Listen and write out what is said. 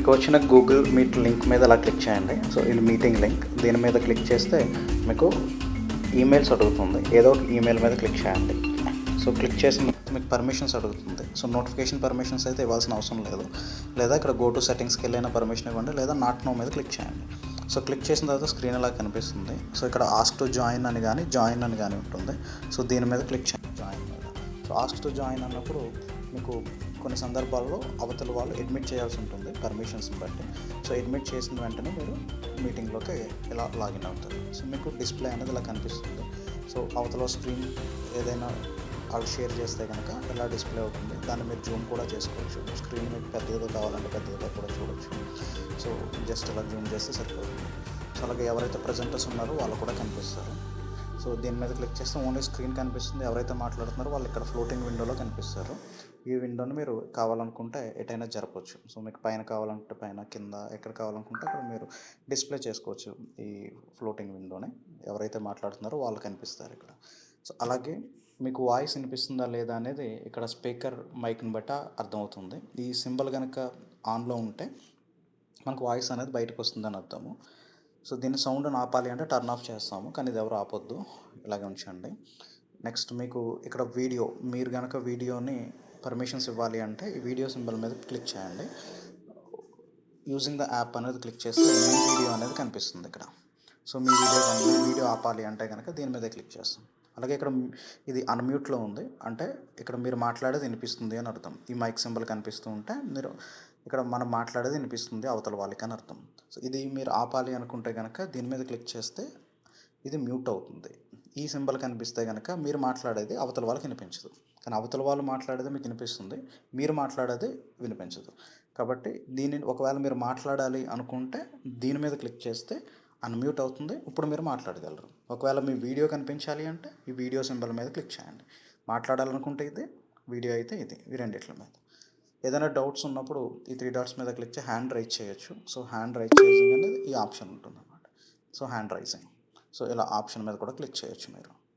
మీకు వచ్చిన Google meet link మీద అలా క్లిక్ చేయండి. సో ఇది మీటింగ్ లింక్ దీని మీద క్లిక్ చేస్తే మీకు ఈమెయిల్స్ అడుగుతుంది. ఏదో ఒక ఈమెయిల్ మీద క్లిక్ చేయండి. సో క్లిక్ చేసిన మీకు పర్మిషన్స్ అడుగుతుంది. సో నోటిఫికేషన్ పర్మిషన్స్ అయితే ఇవ్వాల్సిన అవసరం లేదు. లేదా ఇక్కడ గో టు సెట్టింగ్స్కి వెళ్ళిన పర్మిషన్ ఇవ్వండి. లేదా నాట్ నో మీద క్లిక్ చేయండి. సో క్లిక్ చేసిన తర్వాత స్క్రీన్ ఇలా కనిపిస్తుంది. సో ఇక్కడ ఆస్క్ టు జాయిన్ అని కానీ జాయిన్ అని కానీ ఉంటుంది. సో దీని మీద క్లిక్ చేయండి. జాయిన్ మీద. సో ఆస్క్ టు జాయిన్ అన్నప్పుడు మీకు కొన్ని సందర్భాల్లో అవతల వాళ్ళు అడ్మిట్ చేయాల్సి ఉంటుంది పర్మిషన్స్ని బట్టి. సో అడ్మిట్ చేసిన వెంటనే మీరు మీటింగ్లోకి ఇలా లాగిన్ అవుతారు. సో మీకు డిస్ప్లే అనేది ఇలా కనిపిస్తుంది. సో అవతల స్క్రీన్ ఏదైనా వాళ్ళు షేర్ చేస్తే కనుక ఇలా డిస్ప్లే అవుతుంది దాన్ని మీరు జూమ్ కూడా చేసుకోవచ్చు. స్క్రీన్ మీకు పెద్దదిగా కావాలంటే పెద్దదిగా కూడా చూడొచ్చు. సో జస్ట్ ఇలా జూమ్ చేస్తే సరిపోతుంది. సో అలాగే ఎవరైతే ప్రజెంటర్స్ ఉన్నారో వాళ్ళు కూడా కనిపిస్తారు. సో దీని మీద క్లిక్ చేస్తే ఓన్లీ స్క్రీన్ కనిపిస్తుంది. ఎవరైతే మాట్లాడుతున్నారో వాళ్ళు ఇక్కడ ఫ్లోటింగ్ విండోలో కనిపిస్తారు. ఈ విండోని మీరు కావాలనుకుంటే ఎటైనా జరపవచ్చు సో మీకు పైన కావాలంటే పైన కింద ఎక్కడ కావాలనుకుంటే అక్కడ మీరు డిస్ప్లే చేసుకోవచ్చు ఈ ఫ్లోటింగ్ విండోని. ఎవరైతే మాట్లాడుతున్నారో వాళ్ళు కనిపిస్తారు ఇక్కడ. సో అలాగే మీకు వాయిస్ వినిపిస్తుందా లేదా అనేది ఇక్కడ స్పీకర్ మైక్ని బట్ట అర్థమవుతుంది. ఈ సింబల్ కనుక ఆన్లో ఉంటే మనకు వాయిస్ అనేది బయటకు వస్తుందని అర్థము. సో దీని సౌండ్ ఆపాలి అంటే టర్న్ ఆఫ్ చేస్తాము కానీ ఇది ఎవరు ఆపొద్దు. ఇలాగే ఉంచండి. నెక్స్ట్ మీకు ఇక్కడ వీడియో మీరు కనుక వీడియోని పర్మిషన్స్ ఇవ్వాలి అంటే ఈ వీడియో సింబల్ మీద క్లిక్ చేయండి. యూజింగ్ ద యాప్ అనేది క్లిక్ చేస్తే మీ వీడియో అనేది కనిపిస్తుంది ఇక్కడ. సో మీ వీడియో కనుక వీడియో ఆపాలి అంటే కనుక దీని మీద క్లిక్ చేస్తాం. అలాగే ఇక్కడ ఇది అన్మ్యూట్లో ఉంది. అంటే ఇక్కడ మీరు మాట్లాడేది వినిపిస్తుంది అని అర్థం. ఈ మైక్ సింబల్ కనిపిస్తూ ఉంటే మీరు ఇక్కడ మనం మాట్లాడేది వినిపిస్తుంది అవతల వాళ్ళకి అని అర్థం. సో ఇది మీరు ఆపాలి అనుకుంటే కనుక దీని మీద క్లిక్ చేస్తే ఇది మ్యూట్ అవుతుంది. ఈ సింబల్ కనిపిస్తే కనుక మీరు మాట్లాడేది అవతల వాళ్ళకి వినిపించదు. కానీ అవతల వాళ్ళు మాట్లాడేది మీకు వినిపిస్తుంది. మీరు మాట్లాడేది వినిపించదు. కాబట్టి దీనిని ఒకవేళ మీరు మాట్లాడాలి అనుకుంటే దీని మీద క్లిక్ చేస్తే అన్మ్యూట్ అవుతుంది. ఇప్పుడు మీరు మాట్లాడగలరు. ఒకవేళ మీ వీడియో కనిపించాలి అంటే ఈ వీడియో సింబల్ మీద క్లిక్ చేయండి. మాట్లాడాలనుకుంటే ఇది వీడియో అయితే ఇది ఈ రెండిట్ల మీద. ఏదైనా డౌట్స్ ఉన్నప్పుడు ఈ త్రీ డాట్స్ మీద క్లిక్ చేసి హ్యాండ్ రైజ్ చేయొచ్చు. సో హ్యాండ్ రైజ్ చేసింగ్ అనేది ఈ ఆప్షన్ ఉంటుంది అన్నమాట సో హ్యాండ్ రైజింగ్. సో ఇలా ఆప్షన్ మీద కూడా క్లిక్ చేయొచ్చు మీరు.